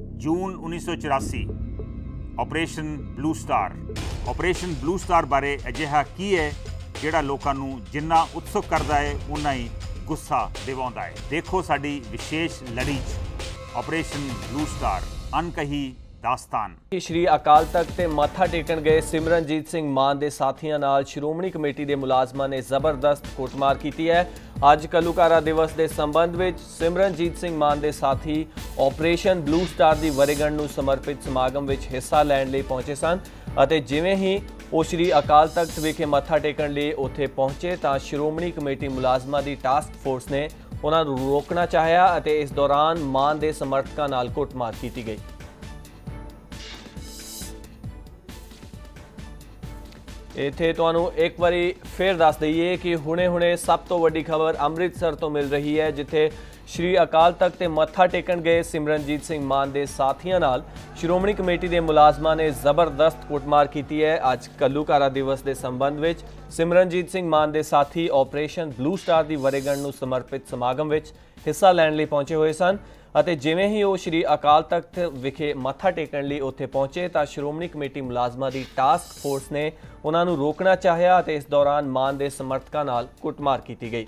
June 1984 Operation Blue Star Operation Blue Star ਬਾਰੇ ਅਜਿਹਾ ਕੀ ਹੈ ਜਿਹੜਾ ਲੋਕਾਂ ਨੂੰ ਜਿੰਨਾ ਉਤਸੁਕ ਕਰਦਾ ਹੈ ਉਨਾ ਹੀ ਗੁੱਸਾ ਦਿਵਾਉਂਦਾ ਹੈ? ਦੇਖੋ ਸਾਡੀ ਵਿਸ਼ੇਸ਼ ਲੜੀ 'ਚ ਆਪਰੇਸ਼ਨ ਬਲੂ ਸਟਾਰ ਅਨਕਹੀ ਦਾਸਤਾਨ। ਸ਼੍ਰੀ ਅਕਾਲ ਤਖਤ ਤੇ ਮੱਥਾ ਟੇਕਣ ਗਏ ਸਿਮਰਨਜੀਤ ਸਿੰਘ ਮਾਨ ਦੇ ਸਾਥੀਆਂ ਨਾਲ ਸ਼੍ਰੋਮਣੀ ਕਮੇਟੀ ਦੇ ਮੁਲਾਜ਼ਮਾਂ ਨੇ ਜ਼ਬਰਦਸਤ ਕੁੱਟਮਾਰ ਕੀਤੀ ਹੈ। ਅੱਜ ਕਲੂਕਾਰਾ ਦਿਵਸ ਦੇ ਸੰਬੰਧ ਵਿੱਚ ਸਿਮਰਨਜੀਤ ਸਿੰਘ ਮਾਨ ਦੇ ਸਾਥੀ ਆਪਰੇਸ਼ਨ ਬਲੂ ਸਟਾਰ ਦੀ ਵਰੇਗੰਢ ਨੂੰ ਸਮਰਪਿਤ ਸਮਾਗਮ ਵਿੱਚ ਹਿੱਸਾ ਲੈਣ ਲਈ ਪਹੁੰਚੇ ਸਨ ਅਤੇ ਜਿਵੇਂ ਹੀ ਉਹ ਸ਼੍ਰੀ ਅਕਾਲ ਤਖਤ ਵਿਖੇ ਮੱਥਾ ਟੇਕਣ ਲਈ ਉੱਥੇ ਪਹੁੰਚੇ ਤਾਂ ਸ਼੍ਰੋਮਣੀ ਕਮੇਟੀ ਮੁਲਾਜ਼ਮਾਂ ਦੀ ਟਾਸਕ ਫੋਰਸ ਨੇ ਉਹਨਾਂ ਨੂੰ ਰੋਕਣਾ ਚਾਹਿਆ ਅਤੇ ਇਸ ਦੌਰਾਨ ਮਾਨ ਦੇ ਸਮਰਥਕਾਂ ਨਾਲ ਕੁੱਟਮਾਰ ਕੀਤੀ ਗਈ। ਇੱਥੇ ਤੁਹਾਨੂੰ ਇੱਕ ਵਾਰੀ ਫੇਰ ਦੱਸ ਦਈਏ ਕਿ ਹੁਣੇ-ਹੁਣੇ ਸਭ ਤੋਂ ਵੱਡੀ ਖਬਰ ਅੰਮ੍ਰਿਤਸਰ ਤੋਂ ਮਿਲ ਰਹੀ ਹੈ, ਜਿੱਥੇ ਸ਼੍ਰੀ ਅਕਾਲ ਤਖਤ ਤੇ ਮੱਥਾ ਟੇਕਣ ਗਏ ਸਿਮਰਨਜੀਤ ਸਿੰਘ ਮਾਨ ਦੇ ਸਾਥੀਆਂ ਨਾਲ ਸ਼੍ਰੋਮਣੀ ਕਮੇਟੀ ਦੇ ਮੁਲਾਜ਼ਮਾਂ ਨੇ ਜ਼ਬਰਦਸਤ ਕੁੱਟਮਾਰ ਕੀਤੀ ਹੈ। ਅੱਜ ਕੱਲੂਕਾਰਾ ਦਿਵਸ ਦੇ ਸੰਬੰਧ ਵਿੱਚ ਸਿਮਰਨਜੀਤ ਸਿੰਘ ਮਾਨ ਦੇ ਸਾਥੀ ਆਪਰੇਸ਼ਨ ਬਲੂ ਸਟਾਰ ਦੀ ਵਰੇਗੰਢ ਨੂੰ ਸਮਰਪਿਤ ਸਮਾਗਮ ਵਿੱਚ ਹਿੱਸਾ ਲੈਣ ਲਈ ਪਹੁੰਚੇ ਹੋਏ ਸਨ। ਅਤੇ ਜਿਵੇਂ ਹੀ ਉਹ ਸ਼੍ਰੀ ਅਕਾਲ ਤਖਤ ਵਿਖੇ ਮੱਥਾ ਟੇਕਣ ਲਈ ਉੱਥੇ ਪਹੁੰਚੇ ਤਾਂ ਸ਼੍ਰੋਮਣੀ ਕਮੇਟੀ ਮੁਲਾਜ਼ਮਾਂ ਦੀ ਟਾਸਕ ਫੋਰਸ ਨੇ ਉਹਨਾਂ ਨੂੰ ਰੋਕਣਾ ਚਾਹਿਆ ਅਤੇ ਇਸ ਦੌਰਾਨ ਮਾਨ ਦੇ ਸਮਰਥਕਾਂ ਨਾਲ ਕੁੱਟਮਾਰ ਕੀਤੀ ਗਈ।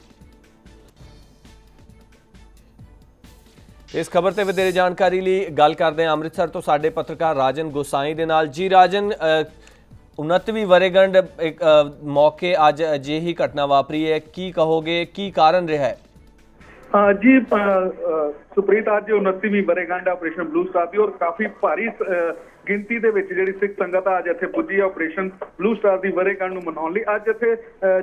ਇਸ ਖਬਰ ਤੇ ਵਧੇਰੇ ਜਾਣਕਾਰੀ ਲਈ ਗੱਲ ਕਰਦੇ ਹਾਂ ਅੰਮ੍ਰਿਤਸਰ ਤੋਂ ਸਾਡੇ ਪੱਤਰਕਾਰ ਰਾਜਨ ਗੋਸਾਈ ਦੇ ਨਾਲ। ਜੀ ਰਾਜਨ 29ਵੀਂ ਵਰੇਗੰਢ ਮੌਕੇ ਅੱਜ ਅਜਿਹੀ ਘਟਨਾ ਵਾਪਰੀ ਹੈ। ਕੀ ਕਹੋਗੇ? ਕੀ ਕਾਰਨ ਰਿਹਾ ਹੈ? ਜੀ ਸੁਪ੍ਰੀਤ ਅੱਜ 29ਵੀਂ ਵਰੇਗੰਢ ਆਪਰੇਸ਼ਨ ਬਲੂ ਸਟਾਰ ਦੀ ਔਰ ਕਾਫੀ ਭਾਰੀ ਗਿਣਤੀ ਦੇ ਵਿੱਚ ਜਿਹੜੀ ਸਿੱਖ ਸੰਗਤ ਅੱਜ ਇੱਥੇ ਪੁੱਜੀ ਆਪਰੇਸ਼ਨ ਬਲੂ ਸਟਾਰ ਦੀ ਵਰੇਗੰਢ ਨੂੰ ਮਨਾਉਣ ਲਈ। ਅੱਜ ਇੱਥੇ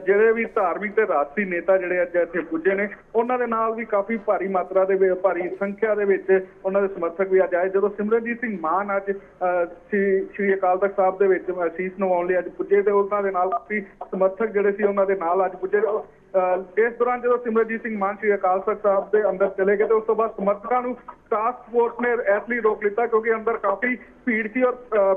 ਜਿਹੜੇ ਵੀ ਧਾਰਮਿਕ ਤੇ ਰਾਜਸੀ ਨੇਤਾ ਜਿਹੜੇ ਅੱਜ ਇੱਥੇ ਪੁੱਜੇ ਨੇ, ਉਹਨਾਂ ਦੇ ਨਾਲ ਵੀ ਕਾਫੀ ਭਾਰੀ ਮਾਤਰਾ ਦੇ ਵਿੱਚ, ਭਾਰੀ ਸੰਖਿਆ ਦੇ ਵਿੱਚ ਉਹਨਾਂ ਦੇ ਸਮਰਥਕ ਵੀ ਅੱਜ ਆਏ। ਜਦੋਂ ਸਿਮਰਨਜੀਤ ਸਿੰਘ ਮਾਨ ਅੱਜ ਸ਼੍ਰੀ ਅਕਾਲ ਤਖਤ ਸਾਹਿਬ ਦੇ ਵਿੱਚ ਅਸੀਸ ਨਵਾਉਣ ਲਈ ਅੱਜ ਪੁੱਜੇ ਤੇ ਉਹਨਾਂ ਦੇ ਨਾਲ ਕਾਫੀ ਸਮਰਥਕ ਜਿਹੜੇ ਸੀ ਉਹਨਾਂ ਦੇ ਨਾਲ ਅੱਜ ਪੁੱਜੇ। ਇਸ ਦੌਰਾਨ ਜਦੋਂ ਸਿਮਰਜੀਤ ਸਿੰਘ ਮਾਨ ਸ਼੍ਰੀ ਅਕਾਲ ਤਖਤ ਸਾਹਿਬ ਦੇ ਅੰਦਰ ਚਲੇ ਗਏ ਤੇ ਉਸ ਤੋਂ ਬਾਅਦ ਸਮਰਥਕਾਂ ਨੂੰ ਟਾਸਕ ਫੋਰਸ ਨੇ ਇਸ ਰੋਕ ਲਿੱਤਾ ਕਿਉਂਕਿ ਅੰਦਰ ਕਾਫੀ ਭੀੜ ਸੀ ਔਰ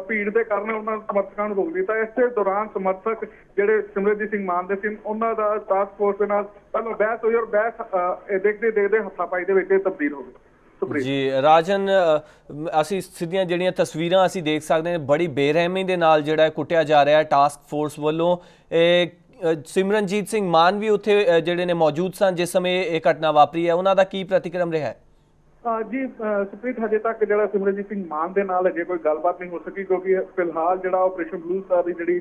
ਭੀੜ ਦੇ ਕਾਰਨ ਉਹਨਾਂ ਸਮਰਥਕਾਂ ਨੂੰ ਰੋਕ ਦਿੱਤਾ। ਇਸੇ ਦੌਰਾਨ ਸਮਰਥਕ ਜਿਹੜੇ ਸਿਮਰਜੀਤ ਸਿੰਘ ਮਾਨ ਦੇ ਸੀ, ਉਹਨਾਂ ਦਾ ਟਾਸਕ ਫੋਰਸ ਦੇ ਨਾਲ ਪਹਿਲਾਂ ਬਹਿਸ ਹੋਈ ਔਰ ਬਹਿਸ ਦੇਖਦੇ ਦੇਖਦੇ ਹੱਥਾਪਾਈ ਦੇ ਵਿੱਚ ਤਬਦੀਲ ਹੋ ਗਈ। ਜੀ, ਰਾਜਨ ਅਸੀਂ ਸਿੱਧੀਆਂ ਜਿਹੜੀਆਂ ਤਸਵੀਰਾਂ ਅਸੀਂ ਦੇਖ ਸਕਦੇ ਹਾਂ, ਬੜੀ ਬੇਰਹਿਮੀ ਦੇ ਨਾਲ ਜਿਹੜਾ ਕੁੱਟਿਆ ਜਾ ਰਿਹਾ ਹੈ ਟਾਸਕ ਫੋਰਸ ਵੱਲੋਂ। ਇਹ ਸਿਮਰਨਜੀਤ ਸਿੰਘ ਮਾਨ ਵੀ ਉੱਥੇ ਜਿਹੜੇ ਨੇ ਮੌਜੂਦ ਸਨ, ਜਿਸ ਸਮੇਂ ਇਹ ਘਟਨਾ ਵਾਪਰੀ ਹੈ, ਉਹਨਾਂ ਦਾ ਕੀ ਪ੍ਰਤੀਕਰਮ ਰਿਹਾ ਹੈ? ਜੀ ਸੁਪਰੀਤ, ਹਜੇ ਤੱਕ ਜਿਹੜਾ ਸਿਮਰਨਜੀਤ ਸਿੰਘ ਮਾਨ ਦੇ ਨਾਲ ਅਜੇ ਕੋਈ ਗੱਲਬਾਤ ਨਹੀਂ ਹੋ ਸਕੀ, ਕਿਉਂਕਿ ਫਿਲਹਾਲ ਜਿਹੜਾ ਆਪਰੇਸ਼ਨ ਬਲੂ ਸਟਾਰ ਦੀ ਜਿਹੜੀ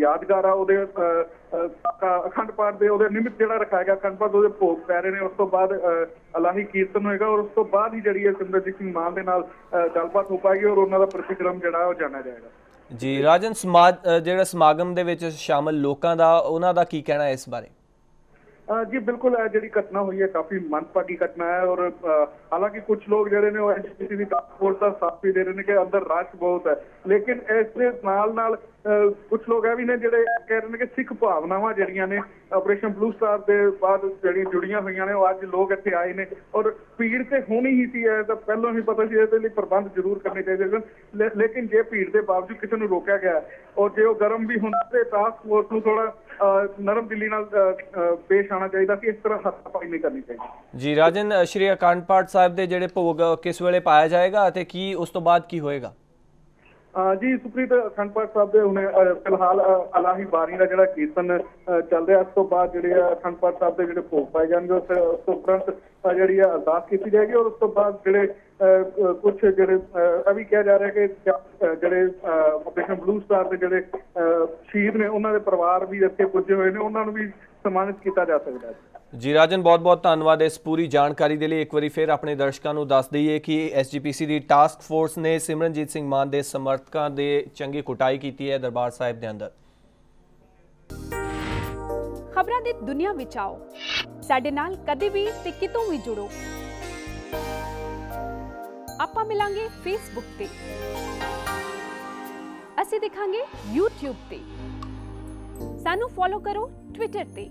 ਯਾਦਗਾਰ ਆ, ਉਹਦੇ ਅਖੰਡ ਪਾਠ ਦੇ ਉਹਦੇ ਨਿਮਿਤ ਜਿਹੜਾ ਰੱਖਿਆ ਗਿਆ, ਅਖੰਡ ਪਾਠ ਉਹਦੇ ਭੋਗ ਪੈ ਰਹੇ ਨੇ, ਉਸ ਤੋਂ ਬਾਅਦ ਅਲਾਹੀ ਕੀਰਤਨ ਹੋਏਗਾ ਔਰ ਉਸ ਤੋਂ ਬਾਅਦ ਹੀ ਜਿਹੜੀ ਹੈ ਸਿਮਰਨਜੀਤ ਸਿੰਘ ਮਾਨ ਦੇ ਨਾਲ ਗੱਲਬਾਤ ਹੋ ਪਾਏਗੀ ਔਰ ਉਹਨਾਂ ਦਾ ਪ੍ਰਤੀਕਰਮ ਜਿਹੜਾ ਉਹ ਜਾਣਿਆ ਜਾਏਗਾ। ਜੀ, ਰਾਜਨ ਸਮਾਜ ਜਿਹੜਾ ਸਮਾਗਮ ਦੇ ਵਿੱਚ ਸ਼ਾਮਲ ਲੋਕਾਂ ਦਾ, ਉਹਨਾਂ ਦਾ ਕੀ ਕਹਿਣਾ ਹੈ ਇਸ ਬਾਰੇ? ਜੀ, ਬਿਲਕੁਲ, ਇਹ ਜਿਹੜੀ ਘਟਨਾ ਹੋਈ ਹੈ, ਕਾਫੀ ਮੰਦਭਾਗੀ ਘਟਨਾ ਹੈ ਔਰ ਹਾਲਾਂਕਿ ਕੁਝ ਲੋਕ ਜਿਹੜੇ ਨੇ ਉਹ ਐਨਜੀਪੀਸੀ ਦੀ ਟਾਸਕ ਫੋਰਸ ਦਾ ਸਾਥ ਵੀ ਦੇ ਰਹੇ ਨੇ ਕਿ ਅੰਦਰ ਰਸ਼ ਬਹੁਤ ਹੈ। ਲੇਕਿਨ ਇਸ ਦੇ ਨਾਲ ਨਾਲ ਕੁਝ ਲੋਕ ਇਹ ਵੀ ਨੇ ਜਿਹੜੇ ਕਹਿ ਰਹੇ ਨੇ ਕਿ ਸਿੱਖ ਭਾਵਨਾਵਾਂ ਜਿਹੜੀਆਂ ਨੇ ਆਪਰੇਸ਼ਨ ਬਲੂ ਸਟਾਰ ਦੇ ਬਾਅਦ ਜਿਹੜੀ ਜੁੜੀਆਂ ਹੋਈਆਂ ਨੇ, ਉਹ ਅੱਜ ਲੋਕ ਇੱਥੇ ਆਏ ਨੇ ਔਰ ਭੀੜ ਤੇ ਹੋਣੀ ਹੀ ਸੀ, ਇਹ ਤਾਂ ਪਹਿਲਾਂ ਹੀ ਪਤਾ ਸੀ, ਇਹਦੇ ਲਈ ਪ੍ਰਬੰਧ ਜ਼ਰੂਰ ਕਰਨੇ ਚਾਹੀਦੇ ਸਨ। ਲੇਕਿਨ ਜੇ ਭੀੜ ਦੇ ਬਾਵਜੂਦ ਕਿਸੇ ਨੂੰ ਰੋਕਿਆ ਗਿਆ ਔਰ ਜੇ ਉਹ ਗਰਮ ਵੀ ਹੁੰਦਾ ਤੇ ਟਾਸਕ ਫੋਰਸ ਨੂੰ ਥੋੜਾ ਨਰਮ ਦਿੱਲੀ ਨਾਲ ਪੇਸ਼ ਆਣਾ ਚਾਹੀਦਾ ਸੀ, ਇਸ ਤਰ੍ਹਾਂ ਹੱਥਪਾਈ ਨਹੀਂ ਕਰਨੀ ਚਾਹੀਦੀ। ਜੀ, ਰਾਜਨ ਸ਼੍ਰੀ ਅਕਾਂਡ ਪਾਠ ਸਾਹਿਬ ਦੇ ਜਿਹੜੇ ਭੋਗ ਕਿਸ ਵੇਲੇ ਪਾਇਆ ਜਾਏਗਾ ਅਤੇ ਕੀ ਉਸ ਤੋਂ ਬਾਅਦ ਕੀ ਹੋਏਗਾ? ਜੀ ਸੁਪ੍ਰੀਤ, ਅਖੰਡ ਪਾਠ ਸਾਹਿਬ ਦੇ ਹੁਣੇ ਫਿਲਹਾਲ ਅਲਾਹੀ ਬਾਰੀ ਦਾ ਜਿਹੜਾ ਕੀਰਤਨ ਚੱਲ ਰਿਹਾ ਉਸ ਤੋਂ ਬਾਅਦ ਜਿਹੜੇ ਅਖੰਡ ਪਾਠ ਸਾਹਿਬ ਦੇ ਜਿਹੜੇ ਭੋਗ ਪਾਏ ਜਾਣਗੇ, ਉਸ ਤੋਂ ਉਪਰੰਤ ਜਿਹੜੀ ਆ ਅਰਦਾਸ ਕੀਤੀ ਜਾਏਗੀ ਔਰ ਉਸ ਤੋਂ ਬਾਅਦ ਜਿਹੜੇ ਕੁਝ ਜਿਹੜੇ ਇਹ ਵੀ ਕਿਹਾ ਜਾ ਰਿਹਾ ਕਿ ਜਿਹੜੇ ਆਪਰੇਸ਼ਨ ਬਲੂ ਸਟਾਰ ਦੇ ਜਿਹੜੇ ਸ਼ਹੀਦ ਨੇ, ਉਹਨਾਂ ਦੇ ਪਰਿਵਾਰ ਵੀ ਇੱਥੇ ਪੁੱਜੇ ਹੋਏ ਨੇ, ਉਹਨਾਂ ਨੂੰ ਵੀ ਸਨਮਾਨਿਤ ਕੀਤਾ ਜਾ ਸਕਦਾ ਹੈ। ਜੀ ਰਾਜਨ, ਬਹੁਤ ਬਹੁਤ ਧੰਨਵਾਦ ਇਸ ਪੂਰੀ ਜਾਣਕਾਰੀ ਦੇ ਲਈ। ਇੱਕ ਵਾਰੀ ਫਿਰ ਆਪਣੇ ਦਰਸ਼ਕਾਂ ਨੂੰ ਦੱਸ ਦਈਏ ਕਿ ਐਸਜੀਪੀਸੀ ਦੀ ਟਾਸਕ ਫੋਰਸ ਨੇ ਸਿਮਰਨਜੀਤ ਸਿੰਘ ਮਾਨ ਦੇ ਸਮਰਥਕਾਂ ਦੇ ਚੰਗੀ ਕੁਟਾਈ ਕੀਤੀ ਹੈ ਦਰਬਾਰ ਸਾਹਿਬ ਦੇ ਅੰਦਰ। ਖਬਰਾਂ ਦੀ ਦੁਨੀਆ ਵਿੱਚ ਆਓ। ਸਾਡੇ ਨਾਲ ਕਦੇ ਵੀ ਤੇ ਕਿਤੋਂ ਵੀ ਜੁੜੋ। ਆਪਾਂ ਮਿਲਾਂਗੇ ਫੇਸਬੁੱਕ ਤੇ। ਅਸੀਂ ਦਿਖਾਂਗੇ YouTube ਤੇ। ਸਾਨੂੰ ਫੋਲੋ ਕਰੋ ਟਵਿੱਟਰ ਤੇ।